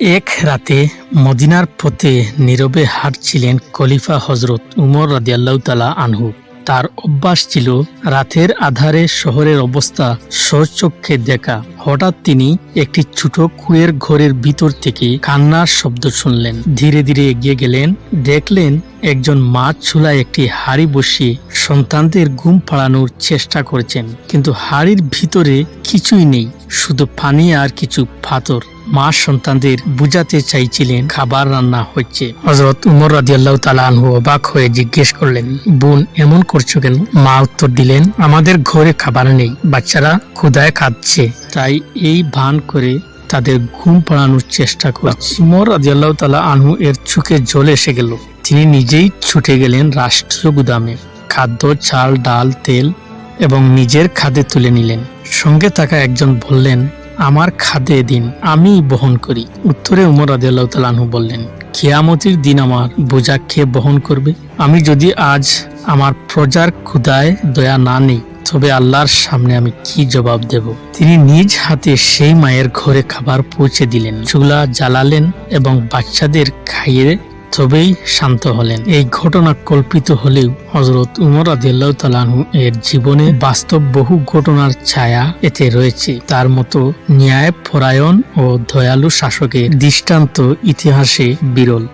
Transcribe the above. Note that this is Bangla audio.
এক রাতে মদিনার পথে নীরবে হাঁটছিলেন খলিফা হজরত উমর রাদিয়াল্লাহু তালা আনহু। তার অভ্যাস ছিল, রাতের আধারে শহরের অবস্থা স্বচক্ষে দেখা। হঠাৎ তিনি একটি ছোট কুয়ের ঘরের ভিতর থেকে কান্নার শব্দ শুনলেন। ধীরে ধীরে এগিয়ে গেলেন, দেখলেন একজন মা চুলায় একটি হাড়ি বসিয়ে সন্তানদের ঘুম পাড়ানোর চেষ্টা করছেন। কিন্তু হাড়ির ভিতরে কিছুই নেই, শুধু পানি আর কিছু পাথর। মা সন্তানদের বুঝাতে চাইছিলেন খাবার রান্না হচ্ছে। হজরত উমর রাজিয়াল্লাহ তালা আনহু অবাক হয়ে জিজ্ঞেস করলেন, বোন, এমন করছ কেন? মা উত্তর দিলেন, আমাদের ঘরে খাবার নেই, বাচ্চারা ক্ষুদায় খাচ্ছে তাই এই ভান করে তাদের ঘুম পাড়ানোর চেষ্টা করছে উমর রাজিয়াল্লাহ তালা আনহু এর চোখে জল এসে গেল। তিনি নিজেই ছুটে গেলেন রাষ্ট্রীয় গুদামে। খাদ্য, চাল, ডাল, তেল এবং নিজের খাদে তুলে নিলেন। সঙ্গে থাকা একজন বললেন, আমার খাদে দিন আমি বহন করি। উত্তরে উমর রাদিয়াল্লাহু তাআলা আনহু বললেন, কিয়ামতের দিন আমার বোঝা খেয়ে বহন করবে? আমি যদি আজ আমার প্রজার ক্ষুদায় দয়া না নেই তবে আল্লাহর সামনে আমি কি জবাব দেব? তিনি নিজ হাতে সেই মায়ের ঘরে খাবার পৌঁছে দিলেন, চুলা জ্বালালেন এবং বাচ্চাদের খাইয়ে তবেই শান্ত হলেন। এই ঘটনা কল্পিত হলেও হজরত উমর আদিল্লাহ এর জীবনে বাস্তব বহু ঘটনার ছায়া এতে রয়েছে। তার মতো ন্যায় পরায়ণ ও দয়ালু শাসকের দৃষ্টান্ত ইতিহাসে বিরল।